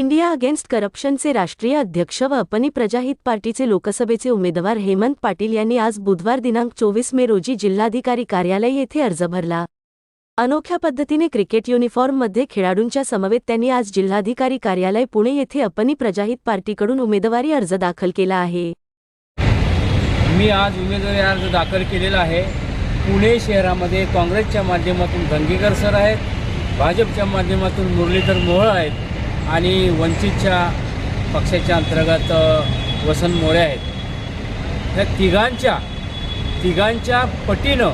India against करप्शनचे राष्ट्रीय अध्यक्ष व अपनी प्रजाहित पार्टीचे लोकसभेचे उमेदवार हेमंत पाटील यांनी आज बुधवार दिनांक चोवीस मे रोजी जिल्हाधिकारी कार्यालय येथे अर्ज भरला. अनोख्या पद्धतीने क्रिकेट युनिफॉर्ममध्ये खेळाडूंच्या समवेत त्यांनी आज जिल्हाधिकारी कार्यालय पुणे येथे अपनी प्रजाहित पार्टीकडून उमेदवारी अर्ज दाखल केला आहे. मी आज उमेदवारी अर्ज दाखल केलेला आहे. पुणे शहरामध्ये काँग्रेसच्या माध्यमातून धंगेकर सर आहेत भाजपच्या माध्यमातून मुरलीधर मोहळ आहेत. आणि वंचितच्या पक्षाच्या अंतर्गत वसंत मोरे आहेत. ह्या तिघांच्या तिघांच्या पटीनं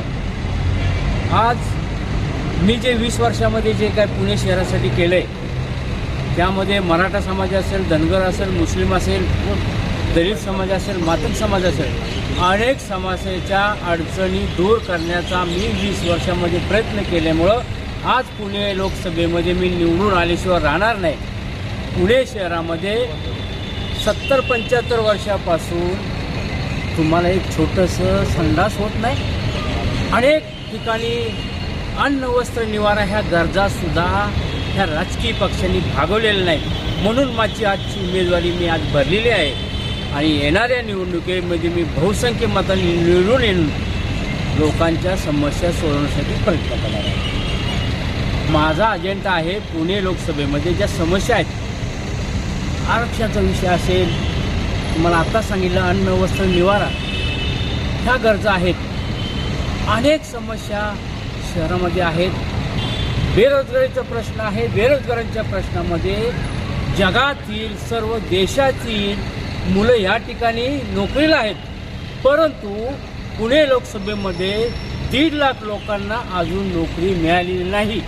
आज मी जे वीस वर्षामध्ये जे काय पुणे शहरासाठी केलं आहे त्यामध्ये मराठा समाज असेल धनगर असेल मुस्लिम असेल दलित समाज असेल मातक समाज असेल अनेक समाजाच्या अडचणी दूर करण्याचा मी वीस वर्षामध्ये प्रयत्न केल्यामुळं आज पुणे लोकसभेमध्ये मी निवडून आल्याशिवाय राहणार नाही. पुणे शहरामध्ये सत्तर पंच्याहत्तर वर्षापासून तुम्हाला एक छोटंसं संडास होत नाही. अनेक ठिकाणी अन्न वस्त्र निवारा ह्या गरजासुद्धा ह्या राजकीय पक्षांनी भागवलेल्या नाही म्हणून माझी आजची उमेदवारी मी आज भरलेली आहे. आणि येणाऱ्या निवडणुकीमध्ये मी बहुसंख्य मतांनी निवडून येऊन लोकांच्या समस्या सोडवण्यासाठी प्रयत्न करणार आहे. माझा अजेंडा आहे पुणे लोकसभेमध्ये ज्या समस्या आहेत आरक्षणाचा विषय असेल तुम्हाला आता सांगितलं अन्न वस्त्र निवारा ह्या गरजा आहेत. अनेक समस्या शहरामध्ये आहेत. बेरोजगारीचा प्रश्न आहे. बेरोजगारांच्या प्रश्नामध्ये जगातील सर्व देशातील मुलं या ठिकाणी नोकरीला आहेत. परंतु पुणे लोकसभेमध्ये दीड लाख लोकांना अजून नोकरी मिळालेली नाही.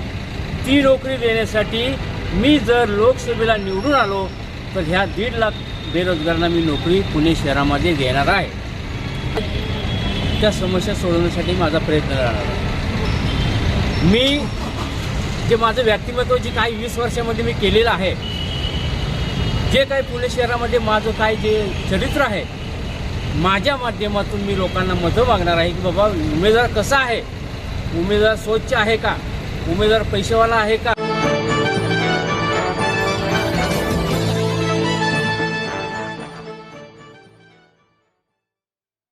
ती नोकरी देण्यासाठी मी जर लोकसभेला निवडून आलो तर ह्या दीड लाख बेरोजगारांना मी नोकरी पुणे शहरामध्ये देणार आहे. त्या समस्या सोडवण्यासाठी माझा प्रयत्न राहणार आहे. मी जे माझं व्यक्तिमत्व जे काही वीस वर्षामध्ये मी केलेलं आहे जे काही पुणे शहरामध्ये माझं काय जे चरित्र आहे माझ्या माध्यमातून मी लोकांना मतं मागणार आहे की बाबा उमेदवार कसा आहे? उमेदवार स्वच्छ आहे का? उमेदवार पैसेवाला आहे का?